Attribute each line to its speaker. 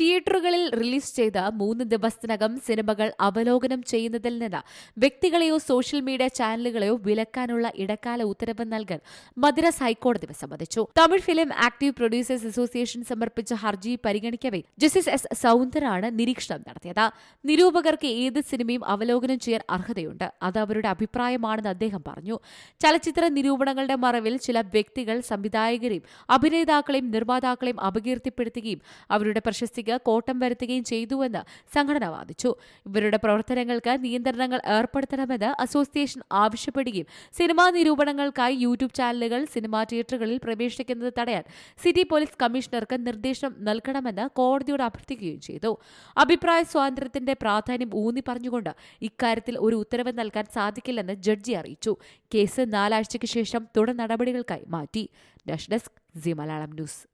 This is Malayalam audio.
Speaker 1: തിയേറ്ററുകളിൽ റിലീസ് ചെയ്ത മൂന്ന് ദിവസത്തിനകം സിനിമകൾ അവലോകനം ചെയ്യുന്നതിൽ നിന്ന് വ്യക്തികളെയോ സോഷ്യൽ മീഡിയ ചാനലുകളെയോ വിലക്കാനുള്ള ഇടക്കാല ഉത്തരവ് നൽകാൻ മദ്രാസ് ഹൈക്കോടതി വിസമ്മതിച്ചു Tamil film active producers association സമർപ്പിച്ച ഹർജി പരിഗണിക്കവേ ജസ്റ്റിസ് എസ് സൗന്ദരാണ് നിരീക്ഷണം നടത്തിയത്. നിരൂപകർക്ക് ഏത് സിനിമയും അവലോകനം ചെയ്യാൻ അർഹതയുണ്ട്. അത് അവരുടെ അഭിപ്രായമാണെന്ന് അദ്ദേഹം പറഞ്ഞു. ചലച്ചിത്ര നിരൂപണങ്ങളുടെ മറവിൽ ചില വ്യക്തികൾ സംവിധായകരെയും അഭിനേതാക്കളെയും നിർമ്മാതാക്കളെയും അപകീർത്തിപ്പെടുത്തുകയും അവരുടെ പ്രശസ്തിക്ക് കോട്ടം വരുത്തുകയും ചെയ്തുവെന്ന് സംഘടന വാദിച്ചു. ഇവരുടെ പ്രവർത്തനങ്ങൾക്ക് നിയന്ത്രണങ്ങൾ ഏർപ്പെടുത്തണമെന്ന് അസോസിയേഷൻ ആവശ്യപ്പെടുകയും സിനിമാ നിരൂപണങ്ങൾക്കായി യൂട്യൂബ് ചാനലുകൾ സിനിമാ തിയേറ്ററുകളിൽ പ്രവേശിക്കുന്നത് തടയാൻ സിറ്റി പോലീസ് കമ്മീഷണർക്ക് നിർദ്ദേശം നൽകണമെന്ന് കോടതിയോട് അഭ്യർത്ഥിക്കുകയും ചെയ്തു. അഭിപ്രായ സ്വാതന്ത്ര്യത്തിന്റെ പ്രാധാന്യം ഊന്നി പറഞ്ഞുകൊണ്ട് ഇക്കാര്യത്തിൽ ഒരു ഉത്തരവ് നൽകാൻ സാധിക്കില്ലെന്ന് ജഡ്ജി അറിയിച്ചു. കേസ് നാലാഴ്ചയ്ക്ക് ശേഷം തുടർ നടപടികൾക്കായി മാറ്റി. Desk C Malayalam news.